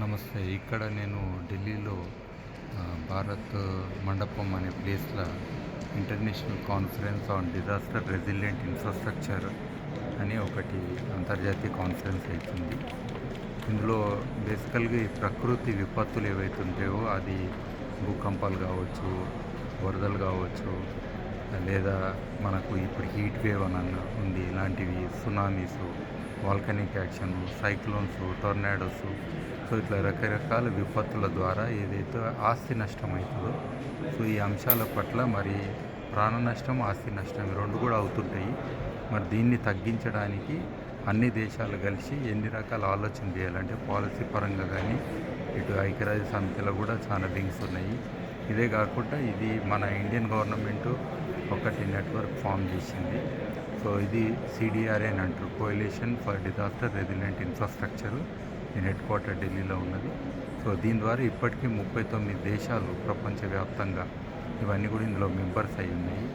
నమస్తే. ఇక్కడ నేను ఢిల్లీలో భారత్ మండపం అనే ప్లేస్లో international conference on disaster resilient infrastructure అని ఒకటి అంతర్జాతీయ కాన్ఫరెన్స్ అవుతుంది ఇందులో బేసికల్గా ఈ ప్రకృతి విపత్తులు ఏవైతే ఉంటాయో అది భూకంపాలు కావచ్చు వరదలు కావచ్చు లేదా మనకు ఇప్పుడు హీట్ వేవ్ అని ఉంది ఇలాంటివి tsunamis volcanic action cyclones tornadoes so ఇట్లా రకరకాల విపత్తుల ద్వారా ఏదైతే ఆస్తి నష్టం అవుతుందో సో ఈ అంశాల పట్ల మరి ప్రాణ నష్టం ఆస్తి నష్టం రెండు కూడా అవుతుంటాయి. మరి దీన్ని తగ్గించడానికి అన్ని దేశాలు కలిసి ఎన్ని రకాల ఆలోచన చేయాలంటే పాలసీ పరంగా కానీ ఇటు ఐక్యరాజ్య సమితిలో కూడా చాలా లింక్స్ ఉన్నాయి. ఇదే కాకుండా ఇది మన ఇండియన్ గవర్నమెంట్ ఒకటి నెట్వర్క్ ఫామ్ చేసింది. సో ఇది సిడిఆర్ఏ అని అంటారు. Coalition for disaster resilient infrastructure దీని హెడ్ క్వార్టర్ ఢిల్లీలో ఉన్నది. సో దీని ద్వారా ఇప్పటికీ ముప్పై తొమ్మిది దేశాలు ప్రపంచవ్యాప్తంగా ఇవన్నీ కూడా ఇందులో మెంబర్స్ అయి ఉన్నాయి.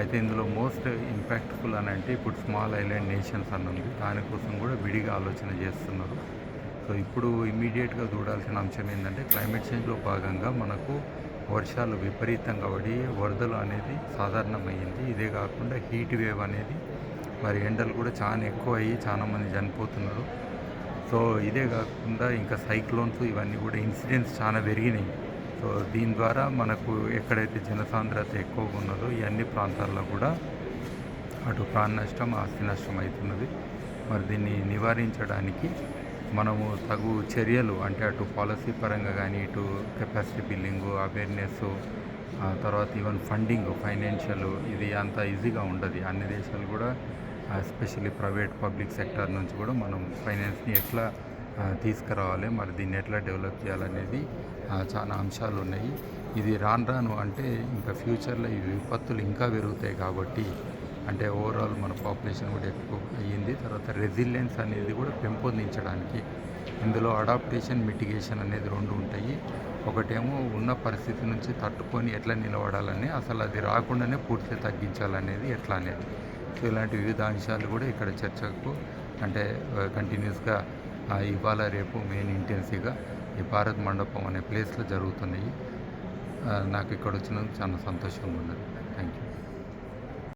అయితే ఇందులో మోస్ట్ ఇంపాక్ట్ఫుల్ అని అంటే ఇప్పుడు స్మాల్ ఐలాండ్ నేషన్స్ అని ఉంది. దానికోసం కూడా విడిగా ఆలోచన చేస్తున్నారు. సో ఇప్పుడు ఇమీడియట్గా చూడాల్సిన అంశం ఏంటంటే క్లైమేట్ చేంజ్లో భాగంగా మనకు వర్షాలు విపరీతంగా పడి వరదలు అనేది సాధారణమైంది. ఇదే కాకుండా హీట్ వేవ్ అనేది మరి ఎండలు కూడా చాలా ఎక్కువ అయ్యి చాలామంది చనిపోతున్నారు. సో ఇదే కాకుండా ఇంకా సైక్లోన్స్ ఇవన్నీ కూడా ఇన్సిడెంట్స్ చాలా పెరిగినాయి. సో దీని ద్వారా మనకు ఎక్కడైతే జనసాంద్రత ఎక్కువగా ఉన్నదో ఈ అన్ని ప్రాంతాల్లో కూడా అటు ప్రాణ నష్టం ఆస్తి నష్టం అవుతున్నది. మరి దీన్ని నివారించడానికి మనము తగు చర్యలు అంటే అటు పాలసీ పరంగా కానీ ఇటు కెపాసిటీ బిల్డింగ్ అవేర్నెస్ తర్వాత ఈవెన్ ఫండింగ్ ఫైనాన్షియల్ ఇది అంత ఈజీగా ఉండదు. అన్ని దేశాలు కూడా ఎస్పెషల్లీ ప్రైవేట్ పబ్లిక్ సెక్టర్ నుంచి కూడా మనం ఫైనాన్స్ని ఎట్లా తీసుకురావాలి మరి దీన్ని ఎట్లా డెవలప్ చేయాలనేది చాలా అంశాలు ఉన్నాయి. ఇది రాను రాను అంటే ఇంకా ఫ్యూచర్లో ఈ విపత్తులు ఇంకా పెరుగుతాయి కాబట్టి అంటే ఓవరాల్ మన పాపులేషన్ కూడా ఎక్కువ అయ్యింది. తర్వాత రెసిలియన్స్ అనేది కూడా పెంపొందించడానికి ఇందులో అడాప్టేషన్ మిటిగేషన్ అనేది రెండు ఉంటాయి. ఒకటేమో ఉన్న పరిస్థితి నుంచి తట్టుకొని ఎట్లా నిలబడాలని అసలు అది రాకుండానే పూర్తిగా తగ్గించాలనేది ఎట్లా అనేది. సో ఇలాంటి వివిధ అంశాలు కూడా ఇక్కడ చర్చకు అంటే కంటిన్యూస్గా ఇవాళ రేపు మెయిన్ ఇంటెన్సీగా ఈ భారత్ మండపం అనే ప్లేస్లో జరుగుతున్నాయి. నాకు ఇక్కడ వచ్చినందుకు చాలా సంతోషంగా ఉన్నది. Thank you